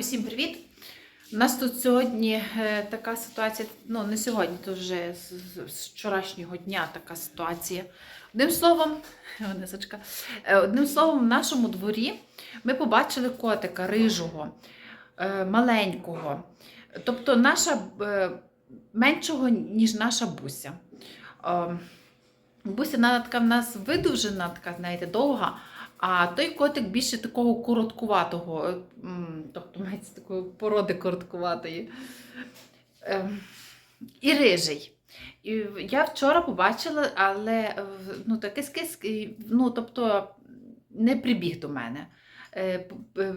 Усім привіт! У нас тут сьогодні е, така ситуація, ну не сьогодні, то вже з, вчорашнього дня така ситуація. Одним словом, Онисочка, е, одним словом, в нашому дворі ми побачили котика рижого, е, маленького. Тобто наша меншого, ніж наша буся. Е, Буся вона така в нас видовжена, така, знаєте, довга. А той котик більше такого короткуватого, е, тобто мається такої породи короткуватої. Ем, І рижий. І я вчора побачила, але е, ну, таке скис, ну, тобто не прибіг до мене. Е,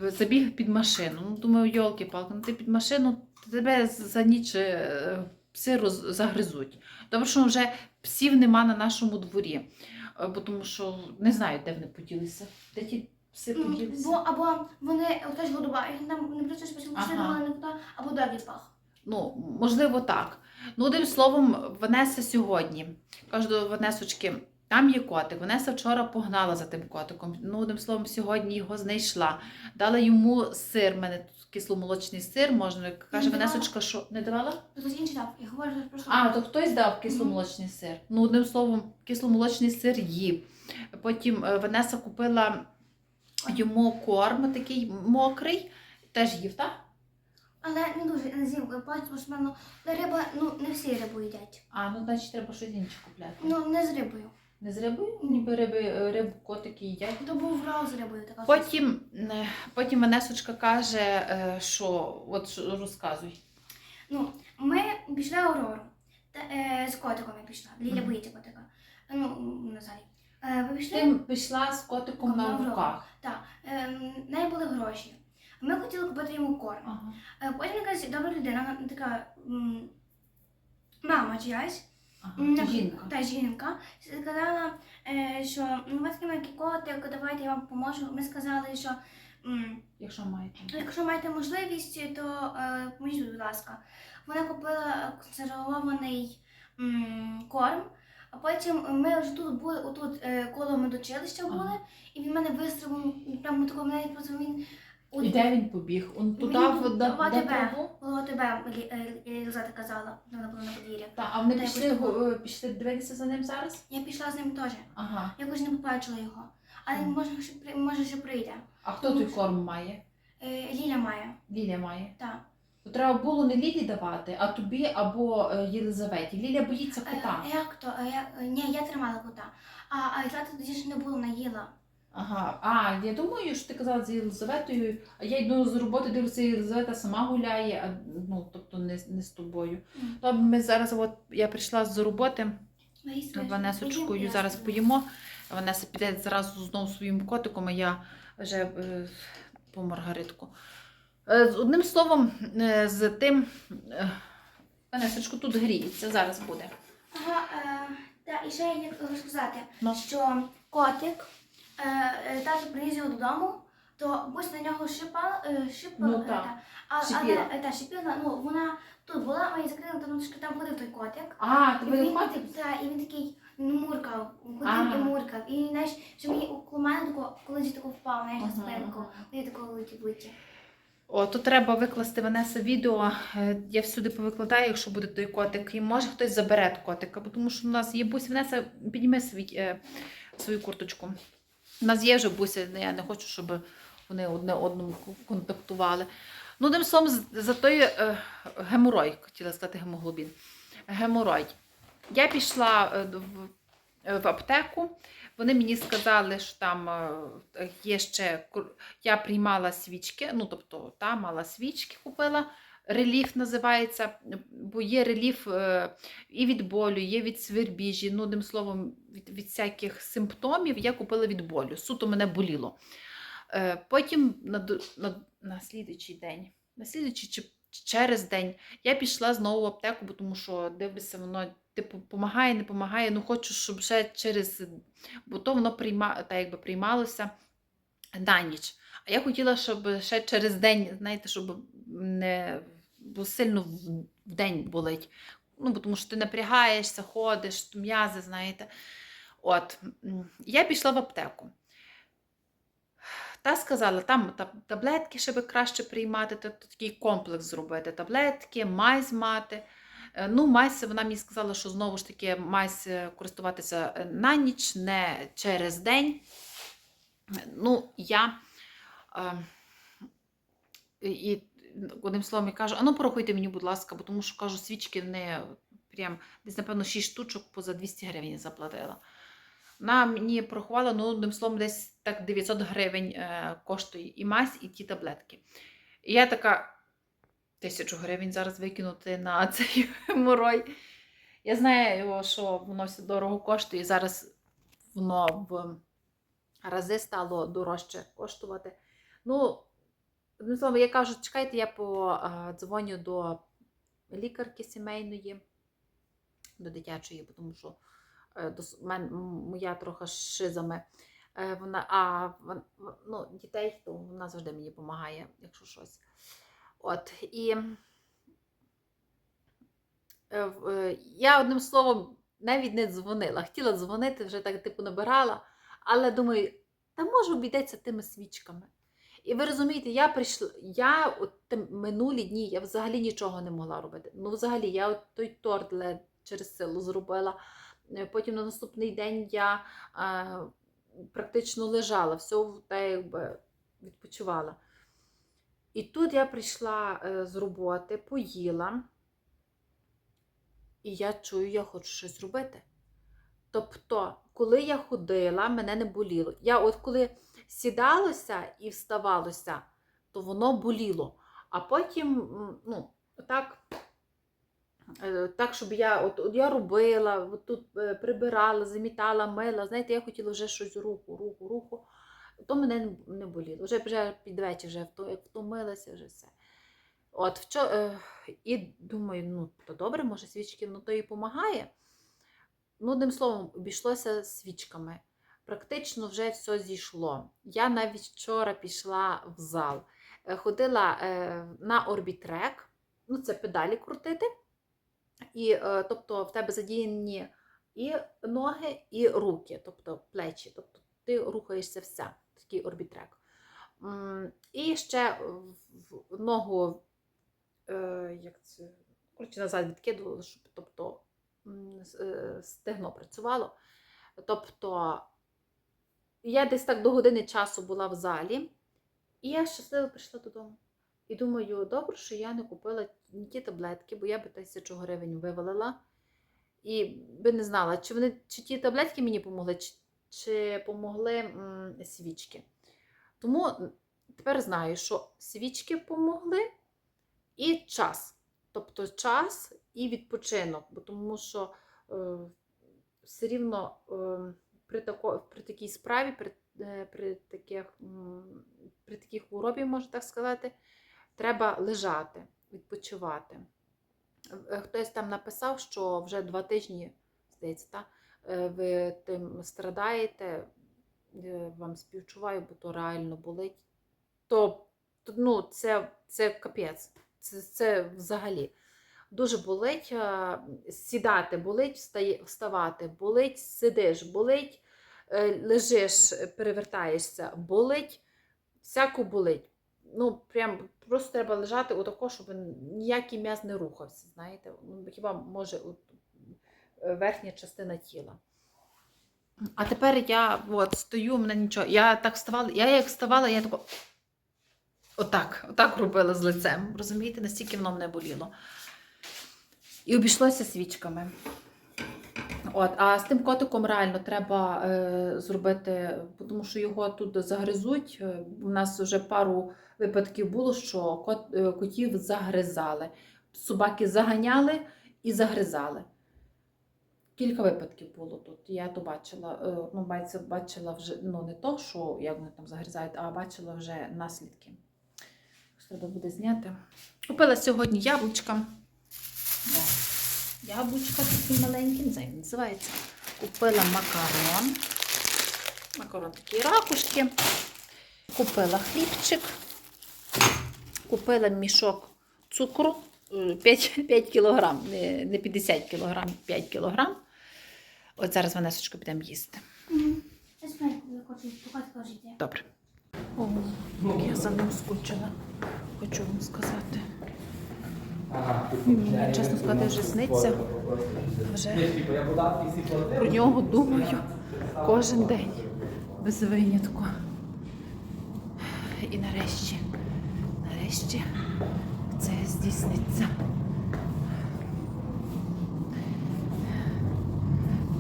Забіг під машину. Ну, думаю, йолки-палки, ну ти під машину, тебе за ніч е, пси роз- загризуть. Добре, що вже псів нема на нашому дворі. Е, Бо тому що не знаю, де вони поділися. Де ті пси поділися? Бо або вони теж нам не працює спочатку не або далі пах. Ну, можливо, так. Ну, одним словом, Ванеса сьогодні. Кажу до Ванесочки, там є котик. Ванеса вчора погнала за тим котиком. Ну, одним словом, сьогодні його знайшла. Дала йому сир. У мене тут кисломолочний сир, можна. Каже. Ванесочка, що не давала? Хтось інший дав. Я говорю що просто. А, то хтось дав кисломолочний сир. Ну, одним словом, кисломолочний сир їв. Потім е, Ванеса купила йому корм такий мокрий, теж їв, так? Але не дуже не з'їв. Бо смерно. Риба, ну не всі рибу їдять. А, ну значить треба щось інше купляти. Ну не з рибою. Не з рибою? Ніби риби, е, рибу котики їдять. То був рол з рибою така. Потім, потім Ванесочка каже, е, що от що- розказуй. Ну, ми пішли Аврору. Та, е, з котиком я пішла. Ліля Мгм. боїться котика. Ну, Назарі. Е, ми пішли. Ти пішла з котиком на руках. Е, в неї були гроші. Ми хотіли купити йому корм. Ага. Е, Потім якась добра людина, така м, мама чиясь, ага. Жінка. та жінка, сказала, е, що ну, у вас такий маленький котик, давайте я вам поможу. Ми сказали, що Якщо маєте. якщо маєте можливість, то е, поможіть, будь ласка. Вона купила консервований корм. А потім ми вже тут були, отут е, коло медучилища були, і він мене вистрибнув прямо такому навіть він І де він побіг? Он туди, в де, в де АТБ. траву? Тебе Єлизавета казала, вона була на подвір'я. Та, а вони Та, пішли, якось го- е, пішли дивитися за ним зараз? Я пішла з ним теж. Ага. Якось не побачила його. Але Мгм. може, ще при- може ще прийде. А хто той корм має? Е, Ліля має. Ліля має. Так. То треба було не Лілі давати, а тобі або е, Єлизаветі. Ліля боїться Е, кота. як то? Е, я- е, ні, я тримала кота. А, а Єлизавета тоді ж не було, наїла. Ага, а я думаю, що ти казала з Єлизаветою, а я йду з роботи, дивлюся, Єлизавета сама гуляє, а, ну, тобто не, не з тобою. То ми зараз, от я прийшла з роботи, Наїсти. Ванесочкою зараз поїмо. Ванеса піде зразу знову своїм котиком, а я вже е, по маргаритку. Е, з- одним словом, е, з тим, е, Ванесочку тут гріється, зараз буде. Ага, е, та, і ще як розказати, Ну. що котик тато приніс його додому, то бось на нього шипала, е, шипала, Ну, е, та, а, Шипіла. але е, та, шипіла, ну вона тут була, ми її закрили, тому що там ходив той котик. А, І тебе він, такий- та, і він такий ну, муркав, ходив і муркав. І знаєш, що мені у мене тако, коли тако впав, знаєш, на спинку, ага. коли такого леті. О, то треба викласти Ванеса відео. Я всюди повикладаю, якщо буде той котик. І може хтось забере котика, тому що в нас є буся. Ванеса, підніми свій, свою курточку. У нас є вже буся, я не хочу, щоб вони одне одному контактували. Ну, одним словом, за той е, геморой, хотіла сказати гемоглобін. Геморой. Я пішла е, в, е, в аптеку. Вони мені сказали, що там е, є ще я приймала свічки, ну тобто та мала свічки, купила. Реліф називається, бо є реліф е, і від болю, є від свербіжі, ну, одним словом, від, від всяких симптомів я купила від болю. Суто мене боліло. Е, Потім на, на, на слідуючий день, на слідуючий чи через день я пішла знову в аптеку, бо тому що дивлюся, воно типу помагає, не допомагає. Ну хочу, щоб ще через бо то воно прийма, та, якби приймалося на ніч. А я хотіла, щоб ще через день, знаєте, щоб не бо сильно в, день болить. Ну, тому що ти напрягаєшся, ходиш, м'язи, знаєте. От, я пішла в аптеку. Та сказала, там таблетки ще би краще приймати, то, такий комплекс зробити. Таблетки, майз мати. Е, Ну, майс, вона мені сказала, що знову ж таки майс е, користуватися е, на ніч, не через день. Ну, я е, і одним словом я кажу, а ну порахуйте мені, будь ласка, бо тому що кажу, свічки не прям десь, напевно, 6 штучок поза 200 гривень заплатила. Вона мені порахувала, ну, одним словом, десь так 900 гривень е, коштує і мазь, і ті таблетки. І я така тисячу гривень зараз викинути на цей морой. Я знаю, що воно все дорого коштує, і зараз воно в рази стало дорожче коштувати. Ну, одним словом, я кажу, чекайте, я подзвоню до лікарки сімейної, до дитячої, тому що е, дос- мен- моя трохи шизами. Е, Вона, а ну, дітей, то вона завжди мені допомагає, якщо щось. От, і е, е, я одним словом навіть не дзвонила. Хотіла дзвонити, вже так типу набирала, але думаю, та може обійдеться тими свічками. І ви розумієте, я прийшла, я от минулі дні я взагалі нічого не могла робити. Ну, взагалі, я от той торт через силу зробила. Е, Потім на наступний день я е, практично лежала, все та якби відпочивала. І тут я прийшла е, з роботи, поїла, і я чую, я хочу щось робити. Тобто, коли я ходила, мене не боліло. Я от коли сідалося і вставалося, то воно боліло. А потім, ну, так, е, так щоб я от, от я робила, от тут е, прибирала, замітала, мила. Знаєте, я хотіла вже щось руку, руку, руку. То мене не- боліло. Вже, вже під вечір, вже втомилася, вже все. От, вчо, е, і думаю, ну, то добре, може, свічки воно то і допомагає. Ну, одним словом, обійшлося свічками. Практично вже все зійшло. Я навіть вчора пішла в зал, Е, ходила е, на орбітрек, ну це педалі крутити. І, е, тобто, в тебе задіяні і ноги, і руки, тобто плечі. Тобто ти рухаєшся вся, такий орбітрек. І ще в- ногу, як це, коротше, назад відкидувала, щоб тобто, стегно працювало. Тобто я десь так до години часу була в залі, і я щасливо прийшла додому. І думаю, добре, що я не купила ті таблетки, бо я би тисячу гривень вивалила. І би не знала, чи вони чи ті таблетки мені помогли, чи, чи помогли м, свічки. Тому тепер знаю, що свічки помогли і час. Тобто час і відпочинок, бо тому що е, все рівно е, при, тако, при такій справі, при, е, при, таких, при такій хворобі, можна так сказати, треба лежати, відпочивати. Е, Хтось там написав, що вже два тижні, здається, та, е, ви тим страдаєте, вам співчуваю, бо то реально болить. То, ну, це, це капець, це, це взагалі. Дуже болить сідати, болить вставати, болить сидиш, болить, лежиш, е, перевертаєшся, болить, всяко болить. Ну, прям просто треба лежати отако, щоб ніякий м'яз не рухався. Знаєте, ну, хіба може от, е, верхня частина тіла. А тепер я от, стою, мене нічого. Я так вставала, я як вставала, я тако. Отак, отак робила з лицем. Розумієте, настільки воно мене боліло. І обійшлося свічками. От, а з тим котиком реально треба е, зробити, тому що його тут загризуть. Е, У нас вже пару випадків було, що кот, е, котів загризали. Собаки заганяли і загризали. Кілька випадків було тут. Я то бачила, е, ну, мається, бачила вже ну, не то, що як вони там загризають, а бачила вже наслідки. Треба буде зняти. Купила сьогодні яблучка. О, яблучка такі маленькі, не знаю, називається. Купила макарон. Макарон такі ракушки. Купила хлібчик. Купила мішок цукру. е, 5, 5 кілограм, не, не 50 кілограм, 5 кілограм. От зараз Ванесочку підемо їсти. Добре. О, як я за ним скучила, хочу вам сказати. Мені, чесно сказати, вже сниться. Вже про нього думаю кожен день, без винятку. І нарешті, нарешті це здійсниться.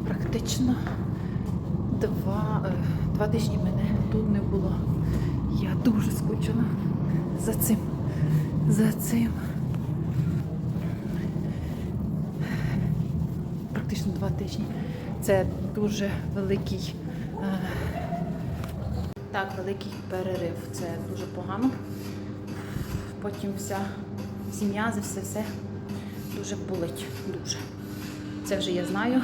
Практично два, е, два тижні мене тут не було. Я дуже скучила за цим. За цим. Практично два тижні. Це дуже великий. е, Так, великий перерив. Це дуже погано. Потім вся всі м'язи, все все дуже болить. Дуже. Це вже я знаю,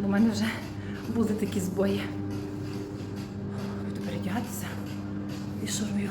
бо в мене вже були такі збої. Буду передягатися і шарую.